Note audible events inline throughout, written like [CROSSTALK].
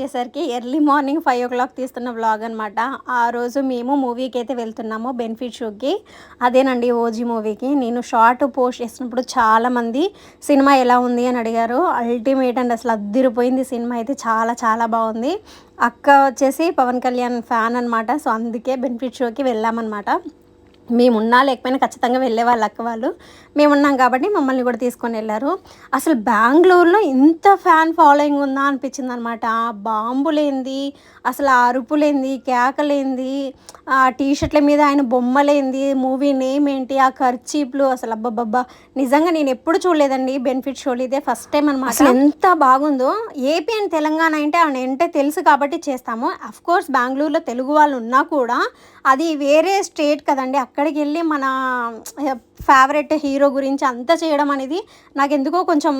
వచ్చేసరికి early morning five o'clock తీస్తున్న vlog అనమాట ఆ రోజు మేము మూవీకి అయితే వెళ్తున్నాము బెనిఫిట్ షోకి అదేనండి ఓజీ మూవీకి నేను షార్ట్ పోస్ట్ చేసినప్పుడు చాలామంది సినిమా ఎలా ఉంది? అని అడిగారు. అల్టిమేట్ అండ్ అసలు అద్దిరిపోయింది సినిమా అయితే. చాలా చాలా బాగుంది. అక్క వచ్చేసి పవన్ కళ్యాణ్ ఫ్యాన్ అనమాట సో అందుకే బెనిఫిట్ షోకి వెళ్ళామన్నమాట. మేమున్నా లేకపోయినా ఖచ్చితంగా వెళ్ళే వాళ్ళు అక్క వాళ్ళు. మేమున్నాం కాబట్టి మమ్మల్ని కూడా తీసుకొని వెళ్ళారు. అసలు బెంగళూరులో ఇంత ఫ్యాన్ ఫాలోయింగ్ ఉందా అనిపించింది అనమాట బాంబులేంది అసలు అరుపులేంది కేకలేంది ఆ టీషర్ట్ల మీద ఆయన బొమ్మలేంది మూవీ నేమ్ ఏంటి ఆ ఖర్చీప్లు అసలు అబ్బబ్బబ్బా. నిజంగా నేను ఎప్పుడు చూడలేదండి బెనిఫిట్ షోలు ఇదే ఫస్ట్ టైం అనమాట అసలు ఎంత బాగుందో. ఏపీ అండ్ తెలంగాణ అంటే ఆయన అంటే తెలుసు కాబట్టి చేస్తాము. అఫ్ కోర్స్ బెంగళూరులో తెలుగు వాళ్ళు ఉన్నా కూడా అది వేరే స్టేట్ కదండి. అక్కడికి వెళ్ళి మన ఫేవరెట్ హీరో గురించి అంతా చేయడం అనేది నాకు ఎందుకో కొంచెం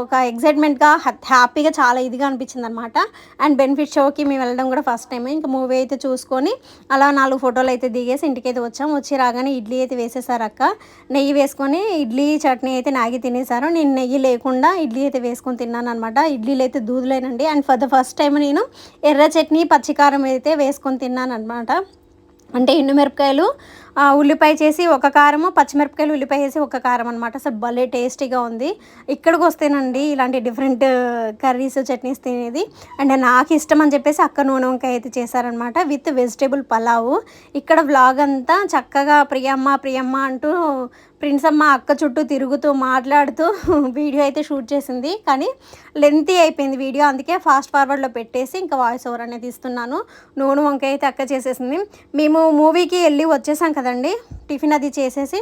ఒక ఎగ్జైట్మెంట్గా హ్యాపీగా చాలా ఇదిగా అనిపించింది అనమాట అండ్ బెనిఫిట్ షోకి మేము వెళ్ళడం కూడా ఫస్ట్ టైం ఇంకా మూవీ అయితే చూసుకొని అలా నాలుగు ఫోటోలు అయితే దిగేసి ఇంటికి అయితే వచ్చాం వచ్చి రాగానే ఇడ్లీ అయితే వేసేసారు అక్క. నెయ్యి వేసుకొని ఇడ్లీ చట్నీ అయితే నాగి తినేసారు. నేను నెయ్యి లేకుండా ఇడ్లీ అయితే వేసుకొని తిన్నాను అనమాట ఇడ్లీలు అయితే దూదులేనండి. And for the first time నేను ఎర్ర చట్నీ పచ్చికారం అయితే వేసుకొని తిన్నాను అనమాట అంటే ఎండుమిరపకాయలు మిరపకాయలు ఉల్లిపాయ చేసి ఒక కారము పచ్చిమిరపకాయలు ఉల్లిపాయ వేసి ఒక కారం అనమాట అసలు భలే టేస్టీగా ఉంది. ఇక్కడికి వస్తేనండి ఇలాంటి డిఫరెంట్ కర్రీస్ చట్నీస్ తినేది. అండ్ నాకు ఇష్టం అని చెప్పేసి అక్క నూనె వంకాయ అయితే చేశారనమాట విత్ వెజిటేబుల్ పలావు. ఇక్కడ వ్లాగ్ అంతా చక్కగా ప్రియమ్మ ప్రియమ్మ అంటూ ప్రిన్స్ అమ్మ అక్క చుట్టూ తిరుగుతూ మాట్లాడుతూ [LAUGHS] వీడియో అయితే షూట్ చేసింది. కానీ లెంతీ అయిపోయింది వీడియో. అందుకే ఫాస్ట్ ఫార్వర్డ్లో పెట్టేసి ఇంకా వాయిస్ ఓవర్ అనేది ఇస్తున్నాను. నూనె వంకాయ అయితే అక్క చేసేసింది. మేము మూవీకి వెళ్ళి వచ్చేసాం కదండి. టిఫిన్ అది చేసేసి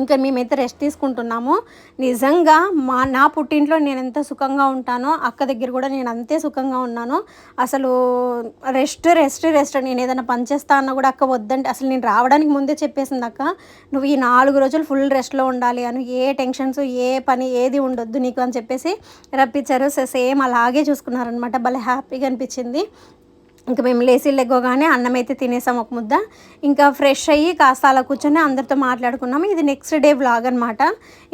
ఇంకా మేమైతే రెస్ట్ తీసుకుంటున్నాము. నిజంగా మా నా పుట్టింట్లో నేను ఎంత సుఖంగా ఉంటానో అక్క దగ్గర కూడా నేను అంతే సుఖంగా ఉన్నాను. అసలు రెస్ట్ రెస్ట్ రెస్ట్ నేను ఏదైనా పని చేస్తా అన్నా కూడా అక్క వద్దంటే అసలు నేను రావడానికి ముందే చెప్పేసింది అక్క నువ్వు ఈ నాలుగు రోజులు ఫుల్ రెస్ట్లో ఉండాలి అని ఏ టెన్షన్స్ ఏ పని ఏది ఉండొద్దు నీకు అని చెప్పేసి రప్పించారు. సేమ్ అలాగే చూసుకున్నారనమాట భలే హ్యాపీగా అనిపించింది. ఇంకా మేము లేచి లెగ్గోగానే అన్నం అయితే తినేసాం ఒక ముద్ద. ఇంకా ఫ్రెష్ అయ్యి కాస్త అలా కూర్చొని అందరితో మాట్లాడుకున్నాము. ఇది నెక్స్ట్ డే వ్లాగ్ అనమాట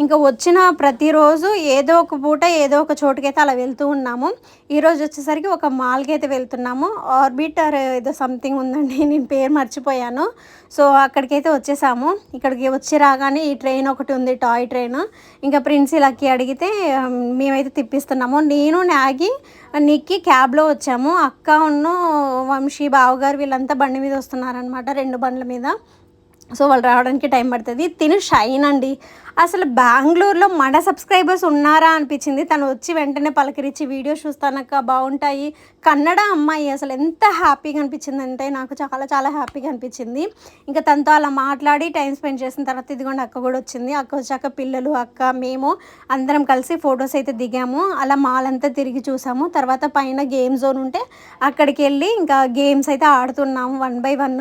ఇంకా వచ్చిన ప్రతిరోజు ఏదో ఒక పూట ఏదో ఒక చోటుకైతే అలా వెళ్తూ ఉన్నాము. ఈరోజు వచ్చేసరికి ఒక మాల్కి అయితే వెళ్తున్నాము. ఆర్బిట్ ఆర్ ఏదో సంథింగ్ ఉందండి నేను పేరు మర్చిపోయాను. సో అక్కడికైతే వచ్చేసాము. ఇక్కడికి వచ్చి రాగానే ఈ ట్రైన్ ఒకటి ఉంది టాయ్ ట్రైన్ ఇంకా ప్రిన్స్ లక్కి అడిగితే మేమైతే తిప్పిస్తున్నాము. నేను నాగి నిక్కి క్యాబ్లో వచ్చాము. అక్క ఉన్ను వంశీ బావగారు వీళ్ళంతా బండి మీద వస్తున్నారనమాట రెండు బండ్ల మీద. సో వాళ్ళు రావడానికి టైం పడుతుంది. తిను షైన్ అండి. అసలు బెంగళూరులో మన సబ్స్క్రైబర్స్ ఉన్నారా అనిపించింది. తను వచ్చి వెంటనే పలకరించి వీడియోస్ చూస్తానక్క బాగుంటాయి. కన్నడ అమ్మాయి అసలు ఎంత హ్యాపీగా అనిపించింది అంటే నాకు చాలా చాలా హ్యాపీగా అనిపించింది. ఇంకా తనతో అలా మాట్లాడి టైం స్పెండ్ చేసిన తర్వాత ఇదిగోండి అక్క కూడా వచ్చింది. అక్క వచ్చాక పిల్లలు అక్క మేము అందరం కలిసి ఫొటోస్ అయితే దిగాము. అలా మాల్ అంతా తిరిగి చూసాము. తర్వాత పైన గేమ్ జోన్ ఉంటే అక్కడికి వెళ్ళి ఇంకా గేమ్స్ అయితే ఆడుతున్నాము వన్ బై వన్.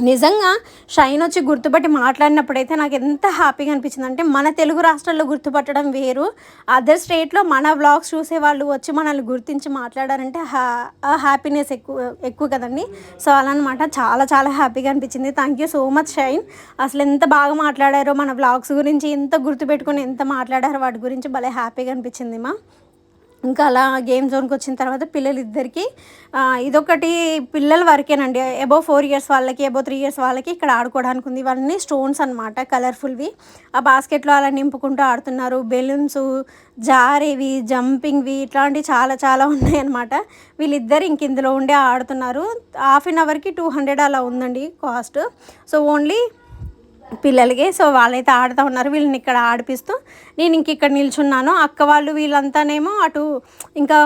నిజంగా షైన్ వచ్చి గుర్తుపట్టి మాట్లాడినప్పుడైతే నాకు ఎంత హ్యాపీగా అనిపించింది అంటే మన తెలుగు రాష్ట్రాల్లో గుర్తుపట్టడం వేరు. అదర్ స్టేట్లో మన బ్లాగ్స్ చూసే వాళ్ళు వచ్చి మనల్ని గుర్తించి మాట్లాడారంటే హ్యా హ్యాపీనెస్ ఎక్కువ ఎక్కువ కదండి. సో అలా అనమాట చాలా చాలా హ్యాపీగా అనిపించింది. Thank you so much Shine. అసలు ఎంత బాగా మాట్లాడారో మన బ్లాగ్స్ గురించి ఎంత గుర్తుపెట్టుకుని ఎంత మాట్లాడారో వాటి గురించి భలే హ్యాపీగా అనిపించింది మా. ఇంకా అలా గేమ్ జోన్కి వచ్చిన తర్వాత పిల్లలు ఇద్దరికి ఇదొకటి పిల్లల వరకేనండి. అబో ఫోర్ ఇయర్స్ వాళ్ళకి అబో త్రీ ఇయర్స్ వాళ్ళకి ఇక్కడ ఆడుకోవడానికి ఉంది. ఇవన్నీ స్టోన్స్ అనమాట కలర్ఫుల్వి. ఆ బాస్కెట్లో అలా నింపుకుంటూ ఆడుతున్నారు. బెలూన్స్ జారేవి జంపింగ్వి ఇట్లాంటివి చాలా చాలా ఉన్నాయన్నమాట వీళ్ళిద్దరు ఇంక ఇందులో ఉండే ఆడుతున్నారు. హాఫ్ అన్ అవర్కి టూ హండ్రెడ్ అలా ఉందండి కాస్ట్. సో ఓన్లీ పిల్లలకి. సో వాళ్ళైతే ఆడుతూ ఉన్నారు. వీళ్ళని ఇక్కడ ఆడిపిస్తూ నేను ఇంక ఇక్కడ నిల్చున్నాను. అక్క వాళ్ళు వీళ్ళంతానేమో అటు ఇంకా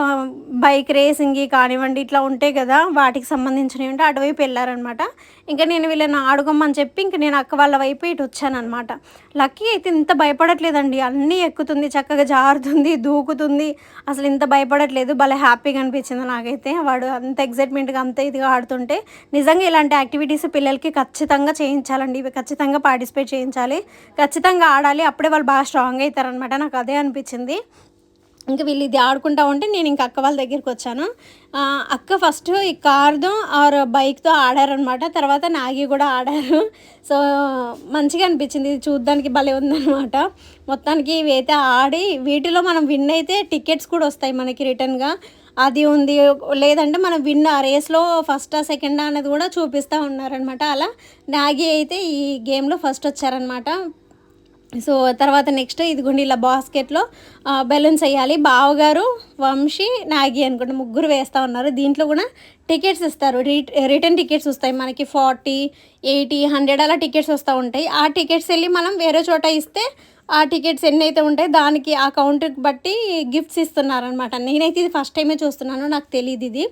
బైక్ రేసింగ్ కానివ్వండి ఇట్లా ఉంటాయి కదా వాటికి సంబంధించినవి ఉంటే అటువైపు వెళ్ళారనమాట. ఇంకా నేను వీళ్ళని ఆడుకోమని చెప్పి ఇంక నేను అక్క వాళ్ళ వైపు ఇటు వచ్చానమాట లక్కీ అయితే ఇంత భయపడట్లేదండి. అన్నీ ఎక్కుతుంది చక్కగా జారుతుంది దూకుతుంది. అసలు ఇంత భయపడట్లేదు. భలే హ్యాపీగా అనిపించింది నాకైతే. వాడు అంత ఎగ్జైట్మెంట్గా అంత ఇదిగా ఆడుతుంటే నిజంగా ఇలాంటి యాక్టివిటీస్ పిల్లలకి ఖచ్చితంగా చేయించాలండి. ఇవి ఖచ్చితంగా పార్టిసిపేట్ చేయించాలి. ఖచ్చితంగా ఆడాలి. అప్పుడే వాళ్ళు బాగా స్ట్రాంగ్ అవుతారనమాట నాకు అదే అనిపించింది. ఇంకా వీళ్ళు ఇది ఆడుకుంటా ఉంటే నేను ఇంకా అక్క వాళ్ళ దగ్గరికి వచ్చాను. అక్క ఫస్ట్ ఈ కార్తో ఆర్ బైక్తో ఆడారనమాట తర్వాత నాగి కూడా ఆడారు. సో మంచిగా అనిపించింది. ఇది చూడ్డానికి భలే ఉందన్నమాట. మొత్తానికి ఇవి అయితే ఆడి వీటిలో మనం విన్ అయితే టికెట్స్ కూడా వస్తాయి మనకి రిటర్న్గా. అది ఉంది. లేదంటే మనం విన్ ఆ రేస్లో ఫస్టా సెకండా అనేది కూడా చూపిస్తూ ఉన్నారనమాట అలా నాగి అయితే ఈ గేమ్లో ఫస్ట్ వచ్చారనమాట సో తర్వాత నెక్స్ట్ ఇదిగోండి ఇలా బాస్కెట్లో బెలూన్స్ వేయాలి. బావగారు వంశీ నాగి అనుకుంటే ముగ్గురు వేస్తూ ఉన్నారు. దీంట్లో కూడా టికెట్స్ ఇస్తారు. రిటర్న్ టికెట్స్ వస్తాయి మనకి. ఫార్టీ ఎయిటీ హండ్రెడ్ అలా టికెట్స్ వస్తూ ఉంటాయి. ఆ టికెట్స్ వెళ్ళి మనం వేరే చోట ఇస్తే ఆ టికెట్స్ ఎన్ని అయితే ఉంటాయి దానికి ఆ కౌంటర్కి బట్టి గిఫ్ట్స్ ఇస్తున్నారనమాట నేనైతే ఇది ఫస్ట్ టైమే చూస్తున్నాను నాకు తెలియదు ఇది.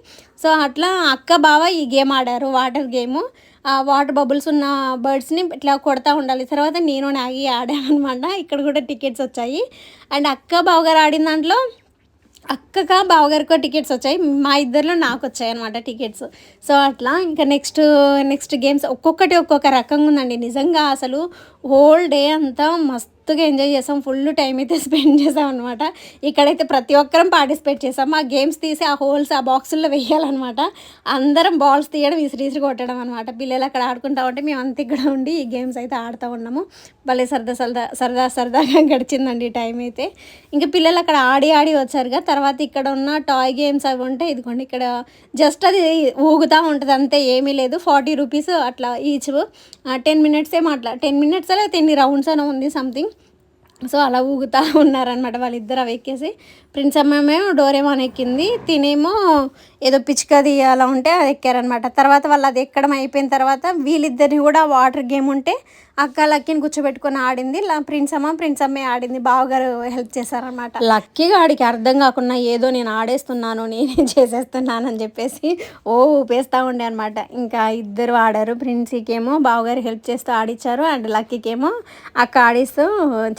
సో అట్లా అక్క బావ ఈ గేమ్ ఆడారు వాటర్ గేమ్. ఆ వాటర్ బబుల్స్ ఉన్న బర్డ్స్ని ఇట్లా కొడతా ఉండాలి. తర్వాత నేను నాగి ఆడానమాట ఇక్కడ కూడా టికెట్స్ వచ్చాయి. అండ్ అక్క బావగారు ఆడిన దాంట్లో అక్కగా బావగారికో టికెట్స్ వచ్చాయి. మా ఇద్దరిలో నాకు వచ్చాయి అనమాట టికెట్స్ సో అట్లా ఇంకా నెక్స్ట్ నెక్స్ట్ గేమ్స్ ఒక్కొక్కటి ఒక్కొక్క రకంగా ఉందండి. నిజంగా అసలు హోల్ డే అంతా మస్తు మస్తుగా ఎంజాయ్ చేసాం ఫుల్ టైం అయితే స్పెండ్ చేసాం అనమాట ఇక్కడైతే ప్రతి ఒక్కరం పార్టిసిపేట్ చేసాం. ఆ గేమ్స్ తీసి ఆ హోల్స్ ఆ బాక్సుల్లో వేయాలన్నమాట. అందరం బాల్స్ తీయడం విసిరిసిరి కొట్టడం అనమాట పిల్లలు అక్కడ ఆడుకుంటా ఉంటే మేము అంత ఇక్కడ ఉండి ఈ గేమ్స్ అయితే ఆడుతూ ఉన్నాము. భలే సరదా సరదా సరదా సరదాగా గడిచిందండి టైం అయితే. ఇంకా పిల్లలు అక్కడ ఆడి ఆడి వచ్చారుగా. తర్వాత ఇక్కడ ఉన్న టాయ్ గేమ్స్ అవి ఉంటే ఇదిగోండి ఇక్కడ జస్ట్ అది ఊగుతూ ఉంటుంది అంతే ఏమీ లేదు. ఫార్టీ రూపీస్ అట్లా ఈచ్ టెన్ మినిట్స్ ఏమో అట్లా టెన్ మినిట్స్ అలా ఎన్ని రౌండ్స్ అని ఉంది సంథింగ్ సో అలా ఊగుతూ [LAUGHS] ఉన్నారనమాట వాళ్ళిద్దరు అవి ఎక్కేసి ప్రిన్స్ అమ్మేమో డోరేమాన్ ఎక్కింది. తినేమో ఏదో పిచ్చుకది అలా ఉంటే అది ఎక్కారనమాట తర్వాత వాళ్ళు అది ఎక్కడం అయిపోయిన తర్వాత వీళ్ళిద్దరిని కూడా వాటర్ గేమ్ ఉంటే అక్క లక్కీని కూర్చోబెట్టుకొని ఆడింది. ప్రిన్స్ అమ్మ ప్రిన్స్ అమ్మే ఆడింది. బావగారు హెల్ప్ చేశారనమాట లక్కీగా ఆడికి అర్థం కాకుండా ఏదో నేను ఆడేస్తున్నాను నేనే [LAUGHS] చేసేస్తున్నాను అని చెప్పేసి ఓ ఊపేస్తూ ఉండే అనమాట ఇంకా ఇద్దరు ఆడారు. ప్రిన్స్కేమో బావగారు హెల్ప్ చేస్తూ ఆడిచ్చారు అండ్ లక్కీకేమో అక్క ఆడిస్తూ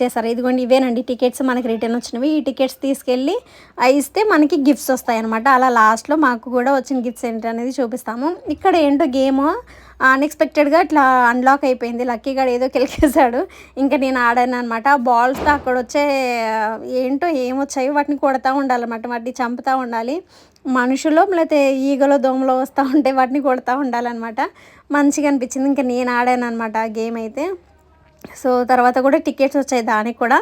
చేశారు. ఇదిగోండి ఇవేనండి టికెట్స్ మనకి రిటర్న్ వచ్చినవి. ఈ టికెట్స్ తీసుకెళ్ళి ఆ ఇస్తే మనకి గిఫ్ట్స్ వస్తాయి అనమాట అలా లాస్ట్లో మాకు కూడా వచ్చిన గిఫ్ట్స్ ఏంటి అనేది చూపిస్తాము. ఇక్కడ ఏంటో గేమ్ అన్ఎక్స్పెక్టెడ్గా ఇట్లా అన్లాక్ అయిపోయింది. లక్కీగా ఏదో కెలికేశాడు. ఇంకా నేను ఆడాను అనమాట ఆ బాల్స్తో అక్కడ వచ్చే ఏంటో ఏమొచ్చాయో వాటిని కొడతా ఉండాలన్నమాట. వాటిని చంపుతూ ఉండాలి. మనుషులు లేకపోతే ఈగలో దోమలో వస్తూ ఉంటే వాటిని కొడతా ఉండాలన్నమాట. మంచిగా అనిపించింది. ఇంకా నేను ఆడాను అనమాట ఆ గేమ్ అయితే. సో తర్వాత కూడా టికెట్స్ వచ్చాయి దానికి కూడా.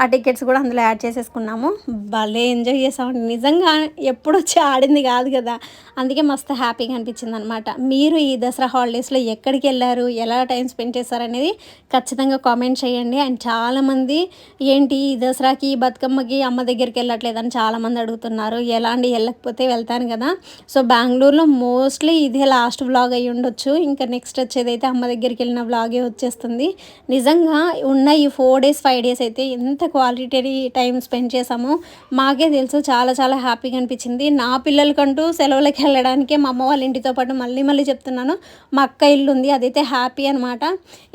ఆ టికెట్స్ కూడా అందులో యాడ్ చేసేసుకున్నాము. భలే ఎంజాయ్ చేసామండి నిజంగా ఎప్పుడు వచ్చి ఆడింది కాదు కదా. అందుకే మస్తు హ్యాపీగా అనిపించింది అనమాట మీరు ఈ దసరా హాలిడేస్లో ఎక్కడికి వెళ్ళారు? ఎలా టైం స్పెండ్ చేశారనేది ఖచ్చితంగా కామెంట్ చేయండి. అండ్ చాలామంది ఏంటి ఈ దసరాకి బతుకమ్మకి అమ్మ దగ్గరికి వెళ్ళట్లేదని చాలామంది అడుగుతున్నారు. ఎలాంటి వెళ్ళకపోతే వెళ్తాను కదా. సో బెంగళూరులో మోస్ట్లీ ఇదే లాస్ట్ వ్లాగ్ అయ్యి ఉండొచ్చు ఇంకా నెక్స్ట్ వచ్చేది అయితే అమ్మ దగ్గరికి వెళ్ళిన వ్లాగే వచ్చేస్తుంది. నిజంగా ఉన్న ఈ ఫోర్ డేస్ ఫైవ్ డేస్ అయితే ఎంత క్వాలిటీ టైం స్పెండ్ చేసామో మాకే తెలుసు. చాలా చాలా హ్యాపీగా అనిపించింది. నా పిల్లలకంటూ సెలవులకి వెళ్ళడానికే మా అమ్మ వాళ్ళ ఇంటితో పాటు మళ్ళీ మళ్ళీ చెప్తున్నాను. మా అక్క ఇల్లు ఉంది అదైతే హ్యాపీ అనమాట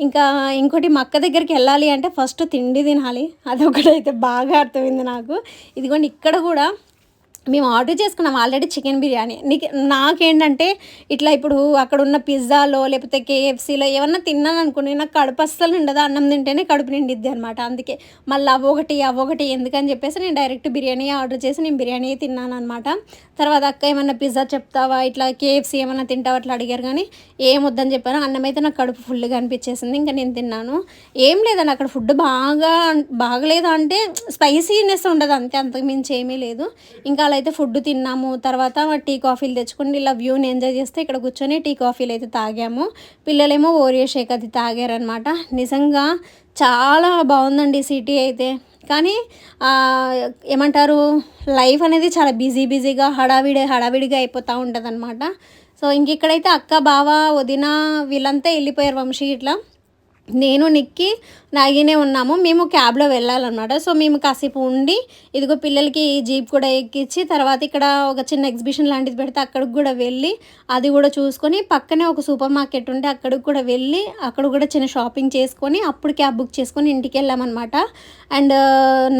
ఇంకా ఇంకోటి మా అక్క దగ్గరికి వెళ్ళాలి అంటే ఫస్ట్ తిండి తినాలి. అదొకటైతే బాగా అర్థమైంది నాకు. ఇదిగోండి ఇక్కడ కూడా మేము ఆర్డర్ చేసుకున్నాం ఆల్రెడీ చికెన్ బిర్యానీ. నీకు నాకేంటంటే ఇట్లా ఇప్పుడు అక్కడ ఉన్న పిజ్జాలో లేకపోతే కేఎఫ్సీలో ఏమన్నా తిన్నాను అనుకోండి నాకు కడుపు అస్సలు ఉండదు అన్నం తింటేనే కడుపు నిండిద్ది అనమాట అందుకే మళ్ళీ అవొకటి అవొకటి ఎందుకని చెప్పేసి నేను డైరెక్ట్ బిర్యానీ ఆర్డర్ చేసి నేను బిర్యానీ తిన్నాను అనమాట తర్వాత అక్క ఏమన్నా పిజ్జా చెప్తావా? ఇట్లా కేఎఫ్సీ ఏమన్నా తింటావా? అట్లా అడిగారు కానీ ఏం వద్దని చెప్పాను. అన్నం అయితే నాకు కడుపు ఫుల్గా అనిపించేసింది ఇంకా నేను తిన్నాను. ఏం లేదని అక్కడ ఫుడ్ బాగా బాగలేదు అంటే స్పైసీనెస్ ఉండదు అంతే అంతకు మించి ఏమీ లేదు. ఇంకా అలా అయితే ఫుడ్ తిన్నాము తర్వాత టీ కాఫీలు తెచ్చుకుని ఇలా వ్యూని ఎంజాయ్ చేస్తే ఇక్కడ కూర్చొని టీ కాఫీలు అయితే తాగాము. పిల్లలేమో ఓరియో షేక్ అది తాగారనమాట నిజంగా చాలా బాగుందండి సిటీ అయితే. కానీ ఏమంటారు లైఫ్ అనేది చాలా బిజీ బిజీగా హడావిడి హడావిడిగా అయిపోతూ ఉంటుంది అనమాట సో ఇంక ఇక్కడైతే అక్క బావ వదిన వీళ్ళంతా వెళ్ళిపోయారు వంశీ ఇట్లా. నేను నిక్కి నాగినే ఉన్నాము. మేము క్యాబ్లో వెళ్ళాలన్నమాట. సో మేము కాసేపు ఉండి ఇదిగో పిల్లలకి జీప్ కూడా ఎక్కించి తర్వాత ఇక్కడ ఒక చిన్న ఎగ్జిబిషన్ లాంటిది పెడితే అక్కడికి కూడా వెళ్ళి అది కూడా చూసుకొని పక్కనే ఒక సూపర్ మార్కెట్ ఉంటే అక్కడికి కూడా వెళ్ళి అక్కడ కూడా చిన్న షాపింగ్ చేసుకొని అప్పుడు క్యాబ్ బుక్ చేసుకొని ఇంటికి వెళ్ళామన్నమాట. అండ్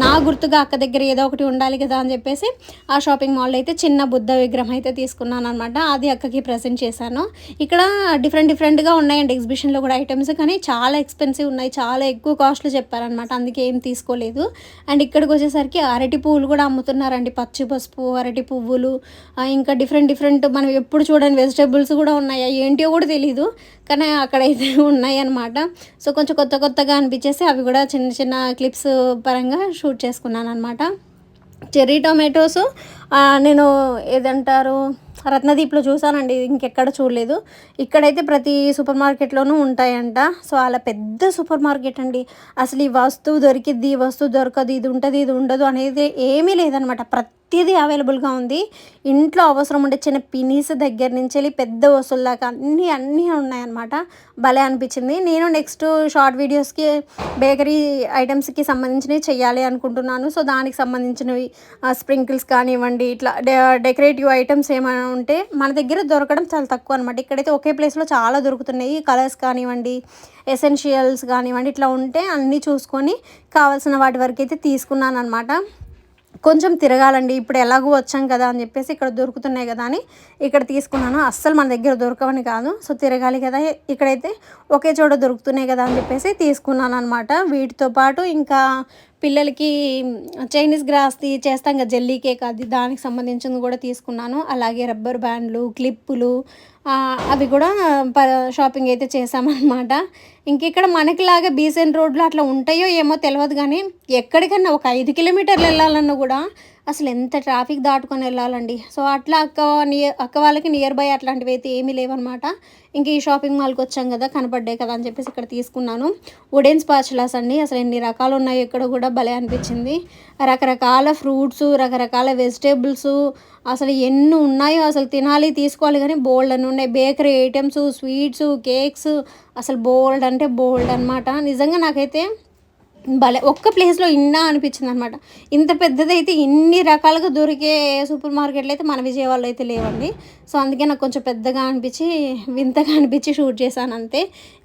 నా గుర్తుగా అక్క దగ్గర ఏదో ఒకటి ఉండాలి కదా అని చెప్పేసి ఆ షాపింగ్ మాల్లో అయితే చిన్న బుద్ధ విగ్రహం అయితే తీసుకున్నాను అనమాట అది అక్కకి ప్రజెంట్ చేశాను. ఇక్కడ డిఫరెంట్ డిఫరెంట్గా ఉన్నాయండి ఎగ్జిబిషన్లో కూడా ఐటమ్స్ కానీ చాలా చాలా ఎక్స్పెన్సివ్ ఉన్నాయి చాలా ఎక్కువ కాస్ట్లు చెప్పారనమాట అందుకే ఏం తీసుకోలేదు. అండ్ ఇక్కడికి వచ్చేసరికి అరటి పువ్వులు కూడా అమ్ముతున్నారండి పచ్చి పసుపు అరటి పువ్వులు ఇంకా డిఫరెంట్ డిఫరెంట్ మనం ఎప్పుడు చూడని వెజిటేబుల్స్ కూడా ఉన్నాయి ఏంటో కూడా తెలీదు కానీ అక్కడైతే [LAUGHS] ఉన్నాయి అనమాట సో కొంచెం కొత్త కొత్తగా అనిపించేసి అవి కూడా చిన్న చిన్న క్లిప్స్ పరంగా షూట్ చేసుకున్నాను అనమాట చెర్రీ టొమాటోస్ నేను ఏదంటారు? రత్నదీప్లో చూసానండి ఇంకెక్కడ చూడలేదు. ఇక్కడైతే ప్రతి సూపర్ మార్కెట్లోనూ ఉంటాయంట. సో అలా పెద్ద సూపర్ మార్కెట్ అండి. అసలు ఈ వస్తువు దొరికిద్ది ఈ వస్తువు దొరకదు ఇది ఉంటుంది ఇది ఉండదు అనేది ఏమీ లేదనమాట. ప్రతి ప్రతిదీ అవైలబుల్గా ఉంది. ఇంట్లో అవసరం ఉండే చిన్న పినీస్ దగ్గర నుంచి వెళ్ళి పెద్ద వస్తువుల దాకా అన్నీ అన్నీ ఉన్నాయన్నమాట. భలే అనిపించింది. నేను నెక్స్ట్ షార్ట్ వీడియోస్కి బేకరీ ఐటమ్స్కి సంబంధించినవి చేయాలి అనుకుంటున్నాను. సో దానికి సంబంధించినవి స్ప్రింకిల్స్ కానివ్వండి ఇట్లా డె- డెకరేటివ్ ఐటమ్స్ ఏమైనా ఉంటే మన దగ్గర దొరకడం చాలా తక్కువ అనమాట ఇక్కడైతే ఒకే ప్లేస్లో చాలా దొరుకుతున్నాయి. కలర్స్ కానివ్వండి ఎసెన్షియల్స్ కానివ్వండి ఇట్లా ఉంటే అన్నీ చూసుకొని కావాల్సిన వాటి వరకు అయితే తీసుకున్నాను అనమాట కొంచెం తిరగాలండి ఇప్పుడు ఎలాగో వచ్చాం కదా అని చెప్పేసి ఇక్కడ దొరుకుతున్నాయి కదా అని ఇక్కడ తీసుకున్నాను. అస్సలు మన దగ్గర దొరకవని కాదు. సో తిరగాలి కదా ఇక్కడైతే ఒకే చోట దొరుకుతున్నాయి కదా అని చెప్పేసి తీసుకున్నాను అనమాట వీటితో పాటు ఇంకా పిల్లలకి చైనీస్ గ్రాస్ది చేస్తాం కదా జెల్లీ కేక్ అది దానికి సంబంధించింది కూడా తీసుకున్నాను. అలాగే రబ్బర్ బ్యాండ్లు క్లిప్పులు అవి కూడా ప షాపింగ్ అయితే చేసామన్నమాట ఇంక ఇక్కడ మనకిలాగా బీసెన్ రోడ్లు అట్లా ఉంటాయో ఏమో తెలియదు కానీ ఎక్కడికన్నా ఒక ఐదు కిలోమీటర్లు వెళ్ళాలన్నా కూడా అసలు ఎంత ట్రాఫిక్ దాటుకొని వెళ్ళాలండి. సో అట్లా అక్క నియర్ అక్క వాళ్ళకి నియర్ బై అట్లాంటివి అయితే ఏమీ లేవన్నమాట. ఇంక ఈ షాపింగ్ మాల్కి వచ్చాం కదా కనపడ్డాయి కదా అని చెప్పేసి ఇక్కడ తీసుకున్నాను. వుడెన్ స్పాచులాస్ అండి. అసలు ఎన్ని రకాలు ఉన్నాయి ఇక్కడ కూడా భలే అనిపించింది. రకరకాల ఫ్రూట్స్ రకరకాల వెజిటేబుల్స్ అసలు ఎన్ని ఉన్నాయో అసలు తినాలి తీసుకోవాలి కానీ బోల్డ్ అని ఉన్నాయి. బేకరీ ఐటమ్స్ స్వీట్స్ కేక్స్ అసలు బోల్డ్ అంటే బోల్డ్ అనమాట నిజంగా నాకైతే భలే ఒక్క ప్లేస్లో ఇన్నా అనిపించింది అనమాట ఇంత పెద్దదైతే ఇన్ని రకాలుగా దొరికే సూపర్ మార్కెట్లు అయితే మన విజయవాడలో అయితే లేవండి. సో అందుకే నాకు కొంచెం పెద్దగా అనిపించి వింతగా అనిపించి షూట్ చేశాను అంతే.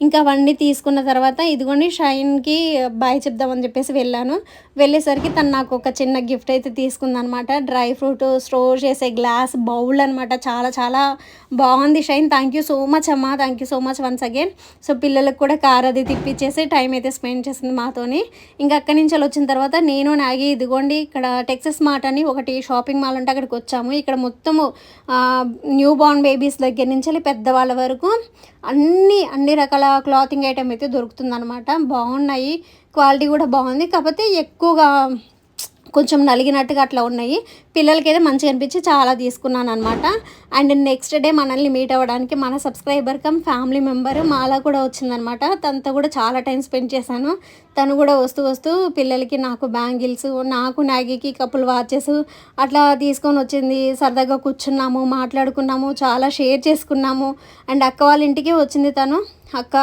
ఇంకా అవన్నీ తీసుకున్న తర్వాత ఇదిగోండి షైన్కి బాయ్ చెప్దామని చెప్పేసి వెళ్ళాను. వెళ్ళేసరికి తను నాకు ఒక చిన్న గిఫ్ట్ అయితే తీసుకుందనమాట. డ్రై ఫ్రూట్ స్టోర్ చేసే గ్లాస్ బౌల్ అనమాట. చాలా చాలా బాగుంది Shine. Thank you so much అమ్మా. Thank you so much once again. So పిల్లలకు కూడా కార్ అది తిప్పించేసి టైం అయితే స్పెండ్ చేసింది మాతోని. ఇంకా అక్కడి నుంచి వాళ్ళు వచ్చిన తర్వాత నేను నాగి ఇదిగోండి ఇక్కడ టెక్సస్ మార్ట్ అని ఒకటి షాపింగ్ మాల్ ఉంటే అక్కడికి వచ్చాము. ఇక్కడ మొత్తము న్యూ బార్న్ బేబీస్ దగ్గర నుంచి వెళ్ళి పెద్దవాళ్ళ వరకు అన్ని అన్ని రకాల క్లాతింగ్ ఐటమ్ అయితే దొరుకుతుందన్నమాట. బాగున్నాయి. క్వాలిటీ కూడా బాగుంది. కాకపోతే ఎక్కువగా కొంచెం నలిగినట్టుగా అట్లా ఉన్నాయి. పిల్లలకైతే మంచిగా అనిపించి చాలా తీసుకున్నాను అనమాట అండ్ నెక్స్ట్ డే మనల్ని మీట్ అవ్వడానికి మన సబ్స్క్రైబర్ కమ్ ఫ్యామిలీ మెంబర్ మాలా కూడా వచ్చిందనమాట తనతో కూడా చాలా టైం స్పెండ్ చేశాను. తను కూడా వస్తూ వస్తూ పిల్లలకి నాకు బ్యాంగిల్స్ నాకు నాగికి కపుల్ వాచెస్ అట్లా తీసుకొని వచ్చింది. సరదాగా కూర్చున్నాము మాట్లాడుకున్నాము చాలా షేర్ చేసుకున్నాము. అండ్ అక్క వాళ్ళ ఇంటికి వచ్చింది తను. అక్క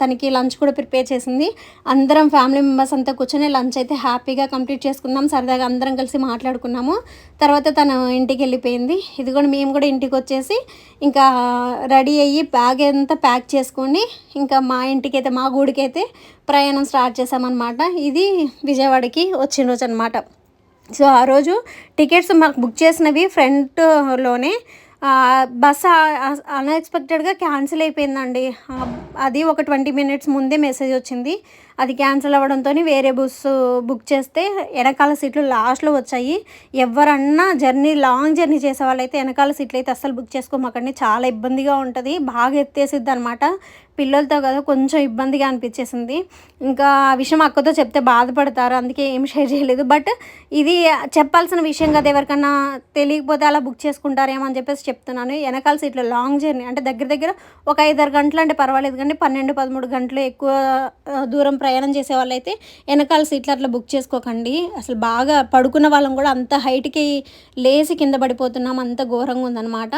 తనకి లంచ్ కూడా ప్రిపేర్ చేసింది. అందరం ఫ్యామిలీ మెంబర్స్ అంతా కూర్చొని లంచ్ అయితే హ్యాపీగా కంప్లీట్ చేసుకున్నాం. సరదాగా అందరం కలిసి మాట్లాడుకున్నాము. తర్వాత తను ఇంటికి వెళ్ళిపోయింది. ఇది కూడా మేము కూడా ఇంటికి వచ్చేసి ఇంకా రెడీ అయ్యి బ్యాగ్ అంతా ప్యాక్ చేసుకొని ఇంకా మా ఇంటికి అయితే మా గుడికైతే ప్రయాణం స్టార్ట్ చేసామన్నమాట ఇది విజయవాడకి వచ్చిన రోజు అనమాట సో ఆ రోజు టికెట్స్ మాకు బుక్ చేసినవి ఫ్రంట్లోనే బస్ అన్ఎక్స్పెక్టెడ్గా క్యాన్సిల్ అయిపోయిందండి. అది ఒక ట్వంటీ మినిట్స్ ముందే మెసేజ్ వచ్చింది. అది క్యాన్సిల్ అవ్వడంతో వేరే బస్సు బుక్ చేస్తే వెనకాల సీట్లు లాస్ట్లో వచ్చాయి. ఎవరన్నా జర్నీ లాంగ్ జర్నీ చేసే వాళ్ళైతే వెనకాల సీట్లు అయితే అస్సలు బుక్ చేసుకోమాకండి. చాలా ఇబ్బందిగా ఉంటుంది. బాగా ఎత్తేసిద్ది అనమాట పిల్లలతో కదా కొంచెం ఇబ్బందిగా అనిపించేసింది. ఇంకా ఆ విషయం అక్కతో చెప్తే బాధపడతారు. అందుకే ఏం షేర్ చేయలేదు. బట్ ఇది చెప్పాల్సిన విషయం కదా ఎవరికన్నా తెలియకపోతే అలా బుక్ చేసుకుంటారేమో అని చెప్పేసి చెప్తున్నాను. వెనకాల సీట్లో లాంగ్ జర్నీ అంటే దగ్గర దగ్గర ఒక ఐదారు గంటలు అంటే పర్వాలేదు కానీ పన్నెండు పదమూడు గంటలు ఎక్కువ దూరం ప్రయాణం ప్రయాణం చేసే వాళ్ళైతే వెనకాల సీట్లు అట్లా బుక్ చేసుకోకండి. అసలు బాగా పడుకున్న వాళ్ళం కూడా అంత హైట్కి లేసి కింద పడిపోతున్నాం. అంత ఘోరంగా ఉందన్నమాట.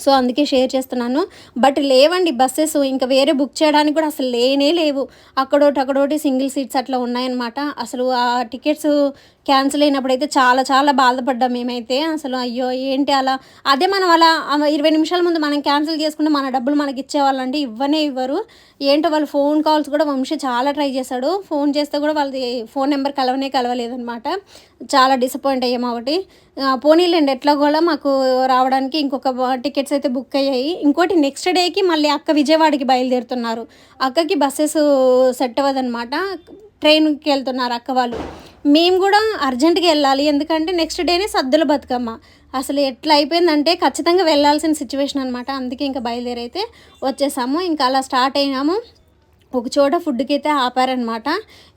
సో అందుకే షేర్ చేస్తున్నాను. బట్ లేవండి బస్సెస్ ఇంకా వేరే బుక్ చేయడానికి కూడా అసలు లేనే లేవు. అక్కడోటి అక్కడోటి సింగిల్ సీట్స్ అట్లా ఉన్నాయన్నమాట. అసలు ఆ టికెట్స్ క్యాన్సిల్ అయినప్పుడు అయితే చాలా చాలా బాధపడ్డాం మేమైతే. అసలు అయ్యో ఏంటి అలా? అదే మనం అలా ఇరవై నిమిషాల ముందు మనం క్యాన్సిల్ చేసుకుంటే మన డబ్బులు మనకి ఇచ్చేవాళ్ళంటే ఇవ్వనే ఇవ్వరు. ఏంటో వాళ్ళు ఫోన్ కాల్స్ కూడా వంశీ చాలా ట్రై చేశాడు. ఫోన్ చేస్తే కూడా వాళ్ళది ఫోన్ నెంబర్ కలవనే కలవలేదన్నమాట. చాలా డిసప్పాయింట్ అయ్యాము ఒకటి పోనీలేండి ఎట్లా కూడా మాకు రావడానికి ఇంకొక టికెట్స్ అయితే బుక్ అయ్యాయి. ఇంకోటి నెక్స్ట్ డేకి మళ్ళీ అక్క విజయవాడకి బయలుదేరుతున్నారు. అక్కకి బస్సెస్ సెట్ అవ్వదనమాట ట్రైన్కి వెళ్తున్నారు అక్క వాళ్ళు. మేము కూడా అర్జెంటుగా వెళ్ళాలి. ఎందుకంటే నెక్స్ట్ డేనే సద్దుల బతుకమ్మ. అసలు ఎట్లా అయిపోయిందంటే ఖచ్చితంగా వెళ్ళాల్సిన సిచ్యువేషన్ అనమాట అందుకే ఇంకా బయలుదేరైతే వచ్చేసాము. ఇంకా అలా స్టార్ట్ అయినాము. ఒక చోట ఫుడ్కి అయితే ఆపారనమాట.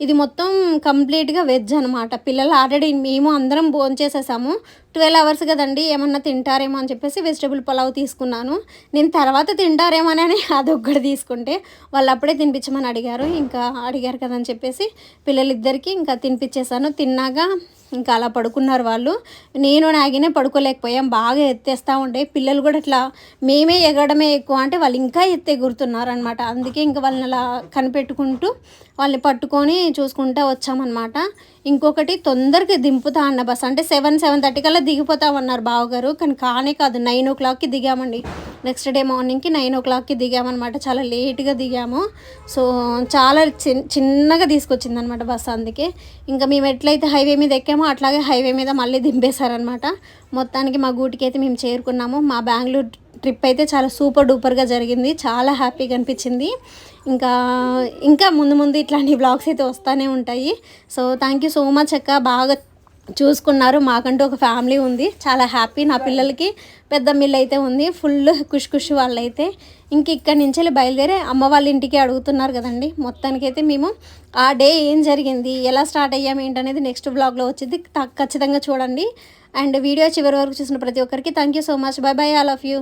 ఇది మొత్తం కంప్లీట్గా వెజ్ అనమాట. పిల్లలు ఆల్రెడీ మేము అందరం భోజనం చేసేసాము. ట్వెల్వ్ అవర్స్ కదండి ఏమన్నా తింటారేమో అని చెప్పేసి వెజిటబుల్ పులావ్ తీసుకున్నాను. నేను తర్వాత తింటారేమో అని [LAUGHS] అదొక్కటి తీసుకుంటే వాళ్ళు అప్పుడే తినిపించమని అడిగారు. ఇంకా అడిగారు కదా అని చెప్పేసి పిల్లలిద్దరికీ ఇంకా తినిపించేసాను. తిన్నాక ఇంకా అలా పడుకున్నారు వాళ్ళు. నేను నాగినే పడుకోలేకపోయాం. బాగా ఎత్తేస్తూ ఉండే పిల్లలు కూడా ఇట్లా మేమే ఎగడమే ఎక్కువ అంటే వాళ్ళు ఇంకా ఎత్తే గుర్తున్నారు అనమాట అందుకే ఇంకా వాళ్ళని అలా కనిపెట్టుకుంటూ వాళ్ళని పట్టుకొని చూసుకుంటూ వచ్చామన్నమాట. ఇంకొకటి తొందరగా దింపుతా అన్న బస్. అంటే సెవెన్ సెవెన్ థర్టీ కల్లా దిగిపోతామన్నారు బావగారు. కానీ కానే కాదు నైన్ ఓ క్లాక్కి దిగామండి. నెక్స్ట్ డే మార్నింగ్కి నైన్ ఓ క్లాక్కి దిగామన్నమాట. చాలా లేట్గా దిగాము. సో చాలా చిన్ చిన్నగా తీసుకొచ్చింది అనమాట బస్సు అందుకే. ఇంకా మేము ఎట్లయితే హైవే మీద ఏమో అట్లాగే హైవే మీద మళ్ళీ దింపేశారనమాట మొత్తానికి మా గూటికి అయితే మేము చేరుకున్నాము. మా బెంగళూరు ట్రిప్ అయితే చాలా సూపర్ డూపర్గా జరిగింది. చాలా హ్యాపీగా అనిపించింది. ఇంకా ఇంకా ముందు ముందు ఇట్లాంటి [LAUGHS] బ్లాగ్స్ అయితే వస్తూనే ఉంటాయి. So thank you so much అక్క. బాగా చూసుకున్నారు. మాకంటూ ఒక ఫ్యామిలీ ఉంది. చాలా హ్యాపీ. నా పిల్లలకి పెద్ద మిల్ అయితే ఉంది. ఫుల్ ఖుషి ఖుషి వాళ్ళైతే. ఇంక ఇక్కడి నుంచి వెళ్ళి బయలుదేరి అమ్మ వాళ్ళ ఇంటికి అడుగుతున్నారు కదండి. మొత్తానికైతే మేము ఆ డే ఏం జరిగింది? ఎలా స్టార్ట్ అయ్యాము ఏంటనేది నెక్స్ట్ బ్లాగ్లో వచ్చింది. ఖచ్చితంగా చూడండి. అండ్ వీడియో చివరి వరకు చూసిన ప్రతి ఒక్కరికి thank you so much. Bye bye all of you.